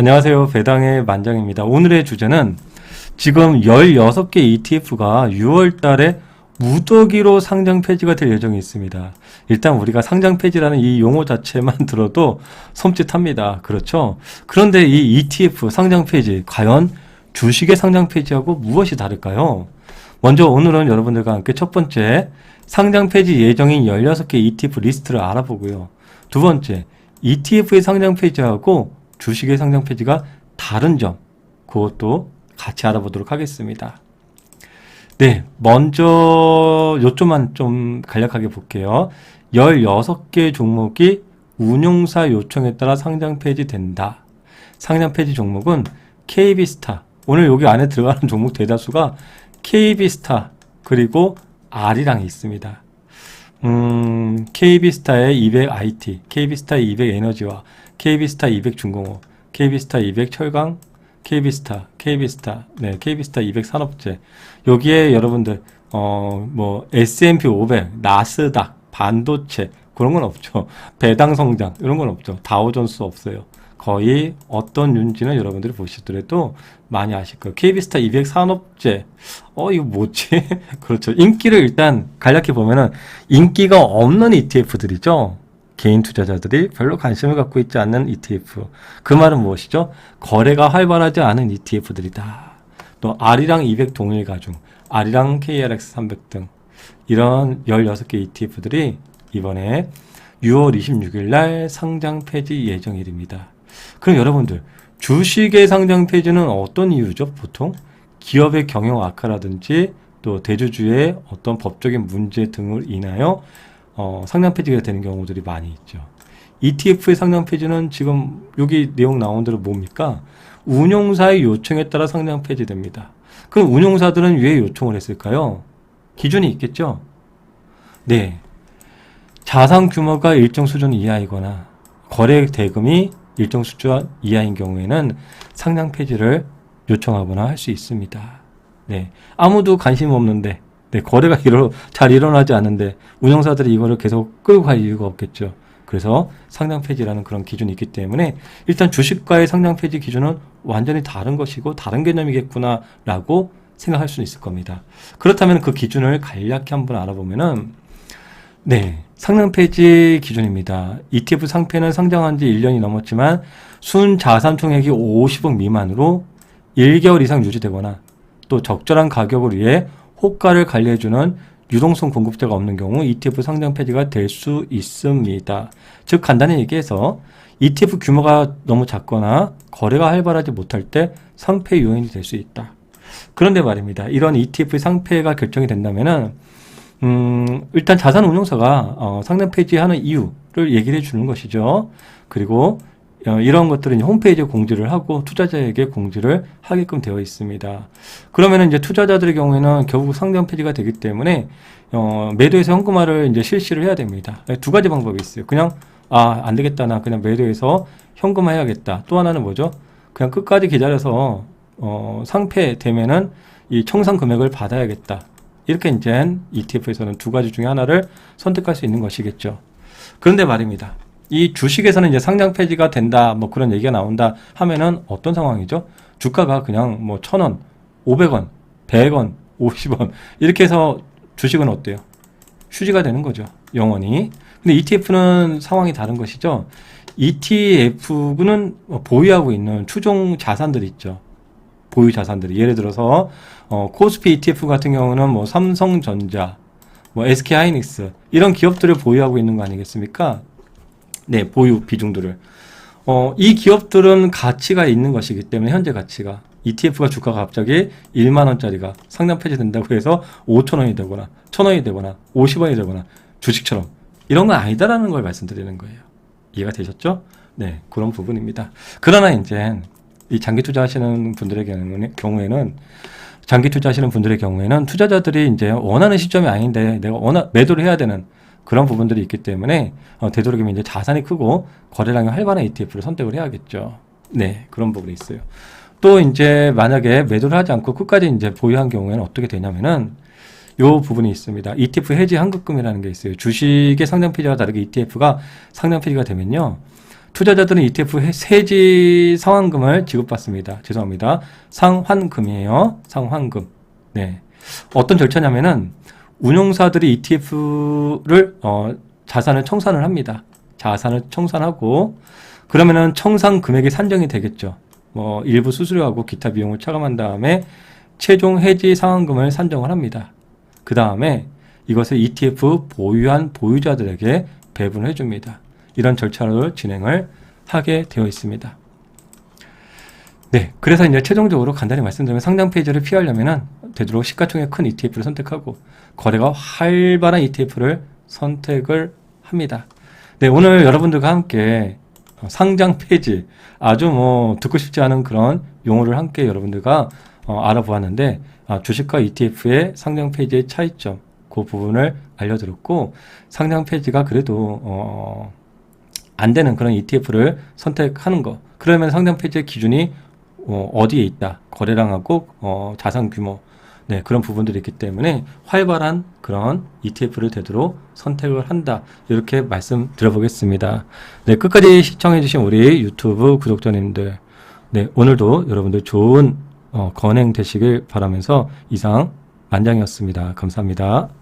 안녕하세요. 배당의 만장입니다. 오늘의 주제는 지금 16개 ETF가 6월 달에 무더기로 상장 폐지가 될 예정이 있습니다. 일단 우리가 상장 폐지라는 이 용어 자체만 들어도 섬찟합니다. 그렇죠? 그런데 이 ETF 상장 폐지, 과연 주식의 상장 폐지하고 무엇이 다를까요? 먼저 오늘은 여러분들과 함께 첫 번째, 상장 폐지 예정인 16개 ETF 리스트를 알아보고요. 두 번째, ETF의 상장 폐지하고 주식의 상장 폐지가 다른 점, 그것도 같이 알아보도록 하겠습니다. 네, 먼저 요점만 좀 간략하게 볼게요. 16개 종목이 운용사 요청에 따라 상장 폐지된다. 상장 폐지 종목은 KB스타. 오늘 여기 안에 들어가는 종목 대다수가 KB스타 그리고 R이랑 있습니다. 음, KB스타의 200IT, KB스타의 200 에너지와 KB스타 200 중공업, KB스타 200 철강, KB스타, KB스타, 네, KB스타 200 산업재. 여기에 여러분들 어, 뭐 S&P 500, 나스닥, 반도체 그런 건 없죠. 배당 성장 이런 건 없죠. 다우존스 없어요. 거의 어떤 윤지는 여러분들이 보시더라도 많이 아실 거예요. KB스타 200 산업재. 어, 이거 뭐지? 그렇죠. 인기를 일단 간략히 보면은 인기가 없는 ETF들이죠. 개인 투자자들이 별로 관심을 갖고 있지 않는 ETF. 그 말은 무엇이죠? 거래가 활발하지 않은 ETF들이다. 또 R이랑 200 동일 가중, R이랑 KRX 300 등 이런 16개 ETF들이 이번에 6월 26일 날 상장 폐지 예정일입니다. 그럼 여러분들 주식의 상장 폐지는 어떤 이유죠? 보통 기업의 경영 악화라든지 또 대주주의 어떤 법적인 문제 등을 인하여 어, 상장 폐지가 되는 경우들이 많이 있죠. ETF의 상장 폐지는 지금 여기 내용 나온 대로 뭡니까? 운용사의 요청에 따라 상장 폐지됩니다. 그럼 운용사들은 왜 요청을 했을까요? 기준이 있겠죠? 네. 자산 규모가 일정 수준 이하이거나 거래 대금이 일정 수준 이하인 경우에는 상장 폐지를 요청하거나 할 수 있습니다. 네. 아무도 관심 없는데, 네, 거래가 일어, 잘 일어나지 않는데, 운영사들이 이거를 계속 끌고 갈 이유가 없겠죠. 그래서 상장 폐지라는 그런 기준이 있기 때문에 일단 주식과의 상장 폐지 기준은 완전히 다른 것이고 다른 개념이겠구나라고 생각할 수 있을 겁니다. 그렇다면 그 기준을 간략히 한번 알아보면은 네, 상장 폐지 기준입니다. ETF 상패는 상장한 지 1년이 넘었지만 순 자산 총액이 50억 미만으로 1개월 이상 유지되거나 또 적절한 가격을 위해 호가를 관리해주는 유동성 공급자가 없는 경우 ETF 상장 폐지가 될 수 있습니다. 즉 간단히 얘기해서 ETF 규모가 너무 작거나 거래가 활발하지 못할 때 상패 요인이 될 수 있다. 그런데 말입니다. 이런 ETF 상패가 결정이 된다면은 음, 일단 자산 운용사가 어, 상장 폐지하는 이유를 얘기를 해주는 것이죠. 그리고 어, 이런 것들은 홈페이지에 공지를 하고 투자자에게 공지를 하게끔 되어 있습니다. 그러면은 이제 투자자들의 경우에는 결국 상장 폐지가 되기 때문에 어, 매도해서 현금화를 이제 실시를 해야 됩니다. 두 가지 방법이 있어요. 그냥 아, 안 되겠다. 나 그냥 매도해서 현금화 해야겠다. 또 하나는 뭐죠? 그냥 끝까지 기다려서 어, 상패 되면은 이 청산 금액을 받아야겠다. 이렇게 이제 ETF에서는 두 가지 중에 하나를 선택할 수 있는 것이겠죠. 그런데 말입니다. 이 주식에서는 이제 상장 폐지가 된다, 뭐 그런 얘기가 나온다 하면은 어떤 상황이죠? 주가가 그냥 뭐 천 원, 오백 원, 백 원, 오십 원 이렇게 해서 주식은 어때요? 휴지가 되는 거죠. 영원히. 근데 ETF는 상황이 다른 것이죠. ETF는 보유하고 있는 추종 자산들이 있죠. 보유 자산들이 예를 들어서 어, 코스피 ETF 같은 경우는 뭐 삼성전자, 뭐 SK 하이닉스 이런 기업들을 보유하고 있는 거 아니겠습니까? 네, 보유 비중들을. 어, 이 기업들은 가치가 있는 것이기 때문에 현재 가치가 ETF가 주가가 갑자기 1만 원짜리가 상장 폐지된다고 해서 5천 원이 되거나 1천 원이 되거나 50원이 되거나 주식처럼 이런 건 아니다라는 걸 말씀드리는 거예요. 이해가 되셨죠? 네, 그런 부분입니다. 그러나 이제 이 장기 투자하시는 분들의 경우에는, 장기 투자하시는 분들의 경우에는 투자자들이 이제 원하는 시점이 아닌데 내가 원하, 매도를 해야 되는 그런 부분들이 있기 때문에 어, 되도록이면 이제 자산이 크고 거래량이 활발한 ETF를 선택을 해야겠죠. 네, 그런 부분이 있어요. 또 이제 만약에 매도를 하지 않고 끝까지 이제 보유한 경우에는 어떻게 되냐면은 요 부분이 있습니다. ETF 해지 환급금이라는 게 있어요. 주식의 상장 폐지와 다르게 ETF가 상장 폐지가 되면요. 투자자들은 ETF 해- 세지 상환금을 지급받습니다. 죄송합니다. 상환금이에요. 상환금. 네. 어떤 절차냐면은 운용사들이 ETF를 어, 자산을 청산을 합니다. 자산을 청산하고 그러면은 청산 금액이 산정이 되겠죠. 뭐 일부 수수료하고 기타 비용을 차감한 다음에 최종 해지 상환금을 산정을 합니다. 그 다음에 이것을 ETF 보유한 보유자들에게 배분해 줍니다. 이런 절차로 진행을 하게 되어 있습니다. 네, 그래서 이제 최종적으로 간단히 말씀드리면 상장 페이지를 피하려면은 되도록 시가총액 큰 ETF를 선택하고 거래가 활발한 ETF를 선택을 합니다. 네, 오늘 여러분들과 함께 어, 상장 페이지 아주 뭐 듣고 싶지 않은 그런 용어를 함께 여러분들과 어, 알아보았는데 아, 주식과 ETF의 상장 페이지의 차이점 그 부분을 알려드렸고 상장 페이지가 그래도 어, 안 되는 그런 ETF를 선택하는 거 그러면 상장 페이지의 기준이 어, 어 디에 있다 거래량 하고 어, 자산 규모 네, 그런 부분들이 있기 때문에 활발한 그런 ETF를 되도록 선택을 한다. 이렇게 말씀 드려보겠습니다. 네, 끝까지 시청해주신 우리 유튜브 구독자님들. 네, 오늘도 여러분들 좋은 어, 건행 되시길 바라면서 이상 만장이었습니다. 감사합니다.